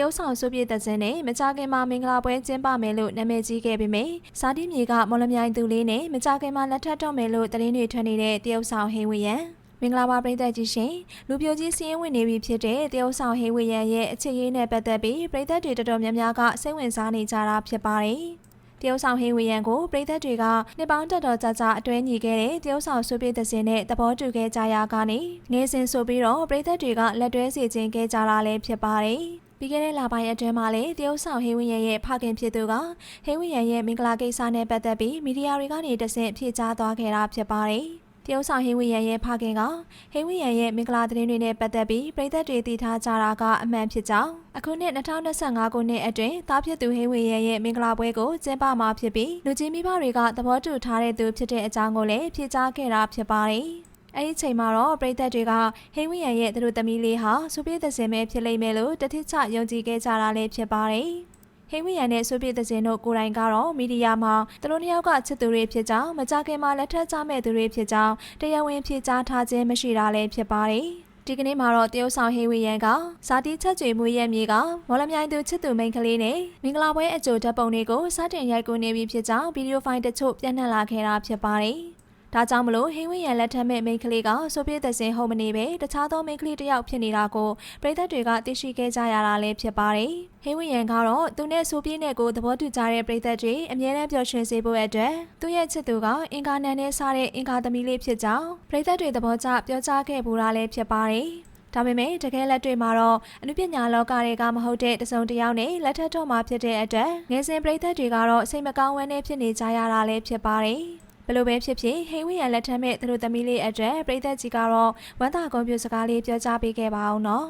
ရုတ်ဆောင်စုပြည့်တဲ့စင်းနဲ့မကြခင်မှာမင်္ဂလာပွဲကျင်းပမယ်လို့နာမည်ကြီးခဲ့ပေမယ့်စားတီးမြေကမော်လမြိုင်သူလေးနဲ့မကြခင်မှာလက်ထပ်တော့မယ်လို့သတင်းတွေထွက်နေတဲ့တရုတ်ဆောင်ဟိဝေယံမင်္ဂလာပါပြည်သက်ကြီးရှင်လူပြိုကြီးစီးရင်ဝင်နေပြီဖြစ်တဲ့တရုတ်ဆောင်ဟိဝေယံရဲ့အခြေရေးနဲ့ပတ်သက်ပြီးပြည်သက်တွေတော်တော်များများကစိတ်ဝင်စားနေကြတာဖြစ်ပါတယ်တရုတ်ဆောင်ဟင်းဝေယံကိုပြည်သက်တွေကနှစ်ပေါင်းတော်တော်ကြာကြာအတွဲညီခဲ့တဲ့တရုတ်ဆောင်ဆွေးပြေးတဲ့စင်နဲ့သဘောတူခဲ့ကြရာကနေငယ်စဉ်ဆိုပြီးတော့ပြည်သက်တွေကလက်တွဲစီခြင်းခဲ့ကြတာလည်းဖြစ်ပါတယ်။ ပြီးခဲ့တဲ့လပိုင်းအတွင်းမှာလည်းတရုတ်ဆောင်ဟင်းဝေယံရဲ့ဖခင်ဖြစ်သူကဟင်းဝေယံရဲ့မင်္ဂလာကိစ္စနဲ့ပတ်သက်ပြီးမီဒီယာတွေကနေတဆင့်ဖြေကြားသွားခဲ့တာဖြစ်ပါတယ်။တရုတ်ဆောင်ဟင်းဝေယံရဲ့ဖခင်ကဟင်းဝေယံရဲ့မင်္ဂလာသတင်းတွေနဲ့ပတ်သက်ပြီးပြည်သက်တွေတည်ထားကြတာကအမှန်ဖြစ်ကြောင်းအခုနှစ်2025ခုနှစ်အတွင်းတားဖြစ်သူဟင်းဝေယံရဲ့မင်္ဂလာပွဲကိုကျင်းပမှာဖြစ်ပြီးလူကြီးမိဘတွေကသဘောတူထားတဲ့သူဖြစ်တဲ့အကြောင်းကိုလည်းဖြေကြားခဲ့တာဖြစ်ပါတယ်။ အဲ့ဒီချိန်မှာတော့ပြည်သက်တွေကဟင်းဝီယံရဲ့သူတို့သမီးလေးဟာစူပြေးသစင်ပဲဖြစ်လိမ့်မယ်လို့တတိချယုံကြည်ခဲ့ကြတာလည်းဖြစ်ပါတယ်။ဟင်းဝီယံနဲ့စူပြေးသစင်တို့ကိုယ်တိုင်ကတော့မီဒီယာမှာသူတို့နှစ်ယောက်ကချစ်သူတွေဖြစ်ကြောင်းမကြခင်မှာလက်ထပ်ကြမဲ့သူတွေဖြစ်ကြောင်းတရားဝင်ဖြေကြားထားခြင်းမရှိတာလည်းဖြစ်ပါတယ်။ဒီကနေ့မှာတော့တရုတ်ဆောင်ဟေးဝီယန်ကဇာတိချက်ကျွေမွေးရဲ့မြေကမော်လမြိုင်သူချစ်သူမိန်းကလေးနဲ့မင်္ဂလာပွဲအကြိုဓာတ်ပုံတွေကိုစတင်ရိုက်ကူးနေပြီဖြစ်ကြောင်းဗီဒီယိုဖိုင်တချို့ပြန့်နှံ့လာခဲ့တာဖြစ်ပါတယ်။ ဒါကြောင့်မလို့ဟင်းဝင်းရန်လက်ထက်မဲ့မိန်းကလေးကဆိုပြည့်သက်စင်ဟုတ်မနေပဲတခြားသောမိန်းကလေးတစ်ယောက်ဖြစ်နေတာကိုပြည်သက်တွေကသိရှိခဲ့ကြရတာလည်းဖြစ်ပါတယ်။ဟင်းဝင်းရန်ကတော့သူနဲ့ဆိုပြည့်နဲ့ကိုသဘောတူကြတဲ့ပြည်သက်တွေအမြဲတမ်းပျော်ရွှင်စေဖို့အတွက်သူ့ရဲ့ချစ်သူကအင်္ဂါနန်နဲ့စားတဲ့အင်္ဂါသမီးလေးဖြစ်ကြောင်းပြည်သက်တွေသဘောကျပြောကြားခဲ့ပူတာလည်းဖြစ်ပါတယ်။ဒါပေမဲ့တကယ်လက်တွေ့မှာတော့အနုပညာလောကတွေကမဟုတ်တဲ့တစုံတစ်ယောက်နဲ့လက်ထပ်တော့မှာဖြစ်တဲ့အတွက်ငယ်စဉ်ပရိသတ်တွေကတော့စိတ်မကောင်းဝမ်းနဲ့ဖြစ်နေကြရတာလည်းဖြစ်ပါတယ်။ ဘလို့ပဲဖြစ်ဖြစ်ဟိဝင်းရလက်ထက်မဲ့သူတို့သမီးလေးအတွက်ပြည်သက်ကြီးကတော့ဝမ်းသာကွန်ပျူတာစကားလေးပြောကြားပေးခဲ့ပါအောင်နော်